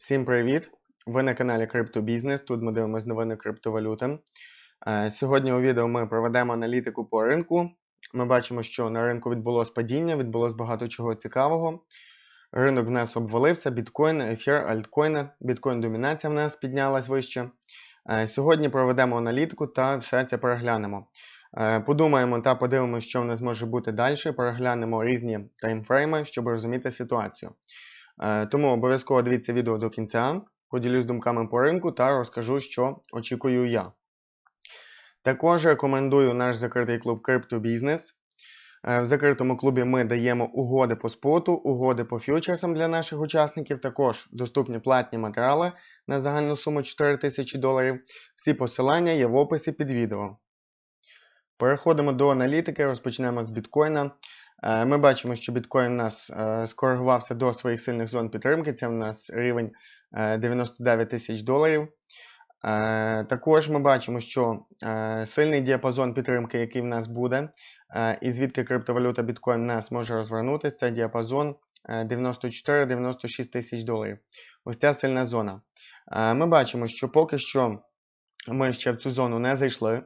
Всім привіт! Ви на каналі Криптобізнес. Тут ми дивимося новини криптовалюти. Е, Сьогодні у відео ми проведемо аналітику по ринку. Ми бачимо, що на ринку відбулось падіння, відбулось багато чого цікавого. Ринок в нас обвалився, біткоін, ефір, альткоїни, біткоін домінація в нас піднялась вище. Е, Сьогодні проведемо аналітику та все це переглянемо. Е, Подумаємо та подивимося, що в нас може бути далі. Переглянемо різні таймфрейми, щоб розуміти ситуацію. Е, Тому обов'язково дивіться відео до кінця, поділюсь думками по ринку та розкажу, що очікую я. Також рекомендую наш закритий клуб Криптобізнес. Е, В закритому клубі ми даємо угоди по споту, угоди по фьючерсам для наших учасників. Також доступні платні матеріали на загальну суму 4 тисячі доларів. Всі посилання є в описі під відео. Переходимо до аналітики, розпочнемо з біткоїна. Е, Ми бачимо, що біткоін у нас е, скоригувався до своїх сильних зон підтримки. Це у нас рівень е, 99 тисяч доларів. Е, Також ми бачимо, що е, сильний діапазон підтримки, який в нас буде, е, і звідки криптовалюта біткоін в нас може розвернутися, це діапазон е, 94-96 тисяч доларів. Ось ця сильна зона. Е, Ми бачимо, що поки що ми ще в цю зону не зайшли.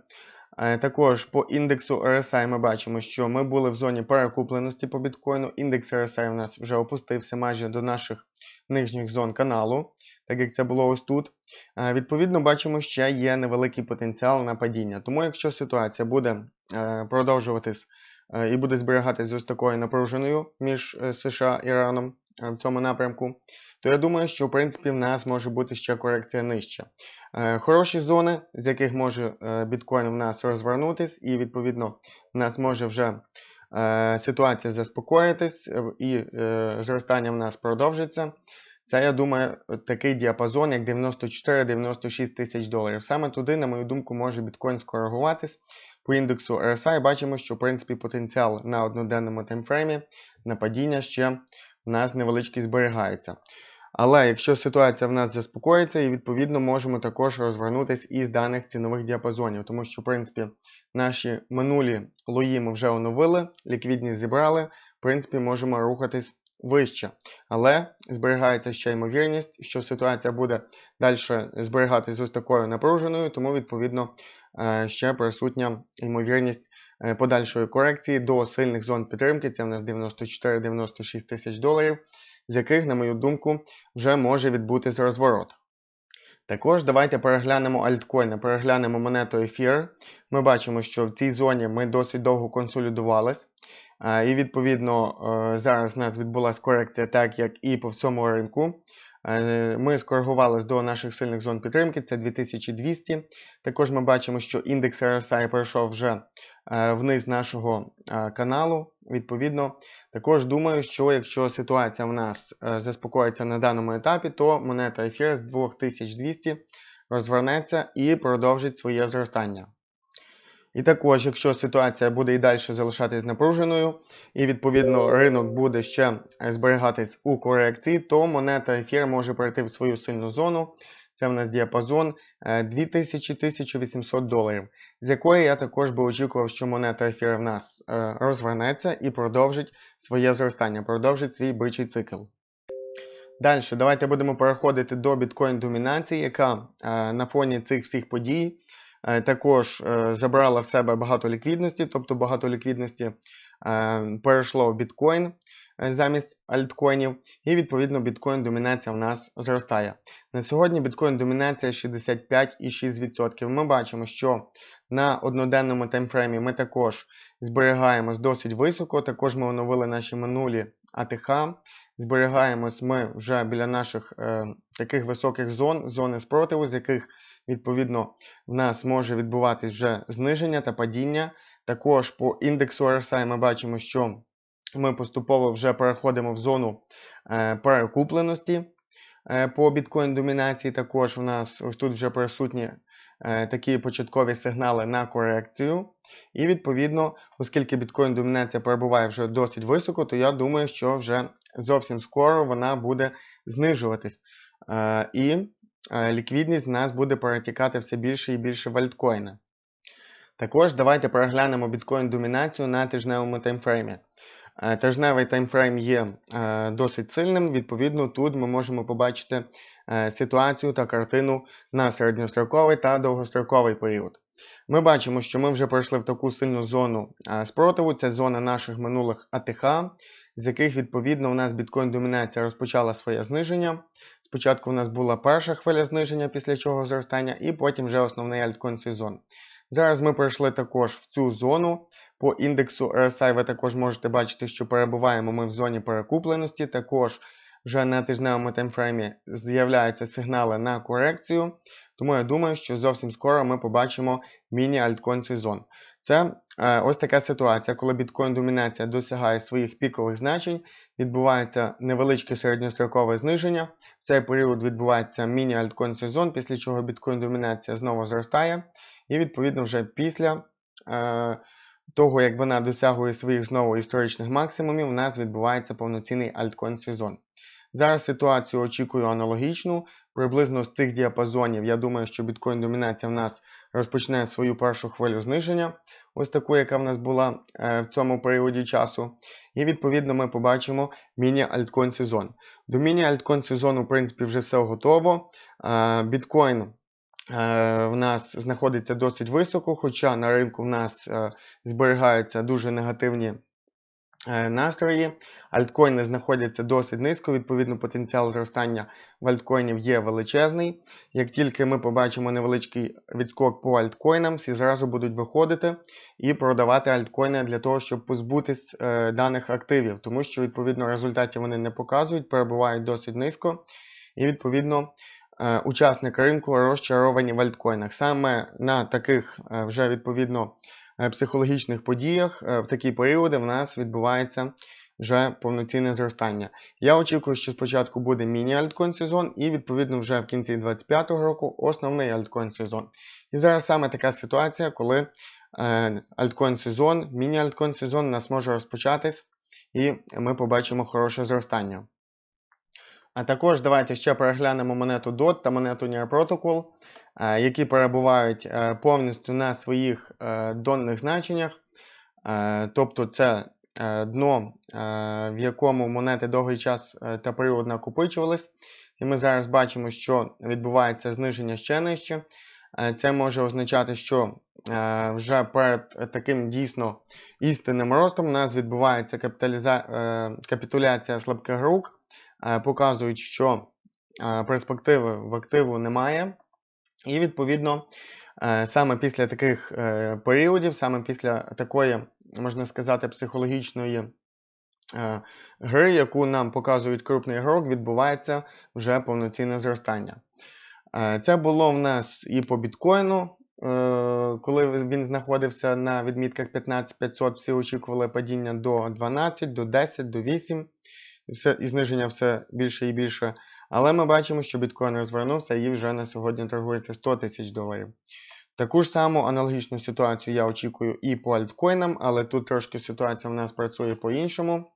Е, Також по індексу RSI ми бачимо, що ми були в зоні перекупленості по біткоїну. Індекс RSI у нас вже опустився майже до наших нижніх зон каналу, так як це було ось тут. Е, Відповідно, бачимо, що є невеликий потенціал на падіння. Тому, якщо ситуація буде е, продовжуватись і буде зберігатися ось такою напруженою між США і Іраном в цьому напрямку, то я думаю, що в принципі в нас може бути ще корекція нижче. Е, Хороші зони, з яких може е, біткоін в нас розвернутись, і відповідно в нас може вже е, ситуація заспокоїтись і зростання в нас продовжиться. Це, я думаю, такий діапазон, як 94-96 тисяч доларів. Саме туди, на мою думку, може біткоін скоригуватись. По індексу RSI бачимо, що в принципі потенціал на одноденному таймфреймі на падіння ще в нас невеличкий зберігається. Але якщо ситуація в нас заспокоїться, і відповідно можемо також розвернутися із даних цінових діапазонів, тому що, в принципі, наші минулі лої ми вже оновили, ліквідність зібрали, в принципі, можемо рухатись вище. Але зберігається ще ймовірність, що ситуація буде далі зберігатись ось такою напруженою, тому, відповідно, е, ще присутня ймовірність е, подальшої корекції до сильних зон підтримки. Це в нас 94-96 тисяч доларів з яких, на мою думку, вже може відбутись розворот. Також давайте переглянемо альткоїни, переглянемо монету ефір. Ми бачимо, що в цій зоні ми досить довго консолідувались. Е, І, відповідно, е, зараз у нас відбулася корекція, так як і по всьому ринку. Е, Ми скоригувалися до наших сильних зон підтримки, це 2200. Також ми бачимо, що індекс RSI пройшов вже е, вниз нашого е, каналу. Відповідно, також думаю, що якщо ситуація в нас заспокоїться на даному етапі, то монета ефір з 2200 розвернеться і продовжить своє зростання. І також, якщо ситуація буде і далі залишатись напруженою, і відповідно ринок буде ще е, зберігатись у корекції, то монета ефір може перейти в свою сильну зону. Це в нас діапазон е, 2000-1800 доларів, з якої я також би очікував, що монета ефір в нас е, розвернеться і продовжить своє зростання, продовжить свій бичий цикл. Далі, давайте будемо переходити до біткоін домінації, яка е, на фоні цих всіх подій е, також е, забрала в себе багато ліквідності, тобто багато ліквідності е, перейшло в біткоін е, замість альткоїнів, і відповідно біткоін домінація в нас зростає. На сьогодні біткоін домінація 65,6%. Ми бачимо, що на одноденному таймфреймі ми також зберігаємось досить високо. Також ми оновили наші минулі АТХ. Зберігаємось ми вже біля наших е, таких високих зон, зони спротиву, з яких відповідно в нас може відбуватись вже зниження та падіння. Також по індексу RSI ми бачимо, що ми поступово вже переходимо в зону е, перекупленості е, по біткоін домінації. Також в нас ось тут вже присутні е, такі початкові сигнали на корекцію. І відповідно, оскільки біткоін домінація перебуває вже досить високо, то я думаю, що вже зовсім скоро вона буде знижуватись. І ліквідність в нас буде перетікати все більше і більше в альткоїни. Також давайте переглянемо біткоін домінацію на тижневому таймфреймі. Е, Тижневий таймфрейм є е, досить сильним. Відповідно, тут ми можемо побачити е, ситуацію та картину на середньостроковий та довгостроковий період. Ми бачимо, що ми вже пройшли в таку сильну зону спротиву. Це зона наших минулих АТХ, з яких відповідно у нас біткоін-домінація розпочала своє зниження. Спочатку у нас була перша хвиля зниження, після чого зростання, і потім вже основний альткоін сезон. Зараз ми пройшли також в цю зону. По індексу RSI ви також можете бачити, що перебуваємо ми в зоні перекупленості. Також вже на тижневому таймфреймі з'являються сигнали на корекцію. Тому я думаю, що зовсім скоро ми побачимо міні-альткоін сезон. Це е, ось така ситуація, коли біткоін-домінація досягає своїх пікових значень, відбувається невеличке середньострокове зниження. В цей період відбувається міні-альткоін сезон, після чого біткоін-домінація знову зростає. І відповідно вже після е, того, як вона досягує своїх знову історичних максимумів, у нас відбувається повноцінний альткоін сезон. Зараз ситуацію очікую аналогічну. Приблизно з цих діапазонів, я думаю, що біткоін-домінація в нас розпочне свою першу хвилю зниження, ось таку, яка в нас була е, в цьому періоді часу. І відповідно ми побачимо міні-альткоін сезон. До міні-альткоін сезону, в принципі, вже все готово. Е, біткоін е, в нас знаходиться досить високо, хоча на ринку в нас зберігаються дуже негативні настрої. Альткоїни знаходяться досить низько, відповідно, потенціал зростання в альткоїнів є величезний. Як тільки ми побачимо невеличкий відскок по альткоїнам, всі зразу будуть виходити і продавати альткоїни для того, щоб позбутись е, даних активів, тому що відповідно результатів вони не показують, перебувають досить низько. І відповідно е, учасники ринку розчаровані в альткоїнах. Саме на таких е, вже відповідно е, психологічних подіях е, в такі періоди в нас відбувається вже повноцінне зростання. Я очікую, що спочатку буде міні-альткоін сезон, і відповідно вже в кінці 2025 року основний альткоін сезон. І зараз саме така ситуація, коли е, альткоін сезон, міні-альткоін сезон у нас може розпочатись, і ми побачимо хороше зростання. А також давайте ще переглянемо монету DOT та монету Near Protocol, е, які перебувають е, повністю на своїх е, донних значеннях. Е, Тобто це е, дно, е, в якому монети довгий час е, та період накопичувались. І ми зараз бачимо, що відбувається зниження ще нижче. Е, Це може означати, що е, вже перед таким дійсно істинним ростом у нас відбувається капіталіза... е, капітуляція слабких рук, е, показують, що е, перспективи в активу немає. І відповідно е, саме після таких е, періодів, саме після такої, можна сказати, психологічної е, гри, яку нам показують крупний ігрок, відбувається вже повноцінне зростання. Це було в нас і по біткоїну, коли він знаходився на відмітках 15500, всі очікували падіння до 12, до 10, до 8, і, все, і зниження все більше і більше. Але ми бачимо, що біткоін розвернувся і вже на сьогодні торгується 100 тисяч доларів. Таку ж саму аналогічну ситуацію я очікую і по альткоїнам, але тут трошки ситуація в нас працює по-іншому.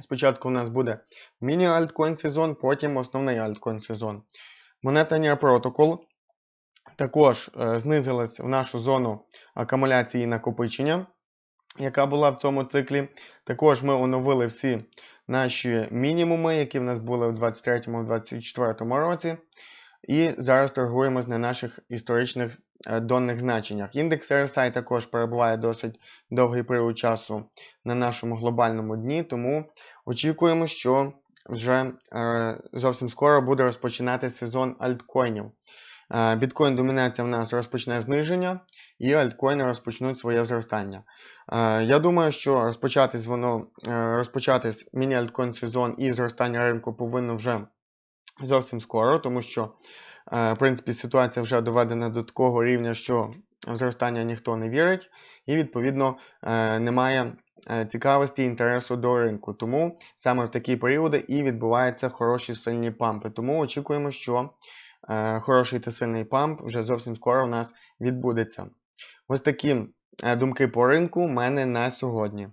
Спочатку у нас буде міні-альткоін сезон, потім основний альткоін сезон. Монета Near Protocol також е, знизилась в нашу зону акумуляції і накопичення, яка була в цьому циклі. Також ми оновили всі наші мінімуми, які в нас були в 2023-2024 році. І зараз торгуємось на наших історичних е, донних значеннях. Індекс RSI також перебуває досить довгий період часу на нашому глобальному дні, тому очікуємо, що вже е, зовсім скоро буде розпочинати сезон альткоїнів. Е, Біткоін-домінація в нас розпочне зниження, і альткоїни розпочнуть своє зростання. Е, Я думаю, що розпочатись воно е, розпочатись міні-альткоін сезон і зростання ринку повинно вже зовсім скоро, тому що, в принципі, ситуація вже доведена до такого рівня, що в зростання ніхто не вірить, і, відповідно, немає цікавості і інтересу до ринку. Тому саме в такі періоди і відбуваються хороші сильні пампи. Тому очікуємо, що хороший та сильний памп вже зовсім скоро у нас відбудеться. Ось такі е, думки по ринку в мене на сьогодні.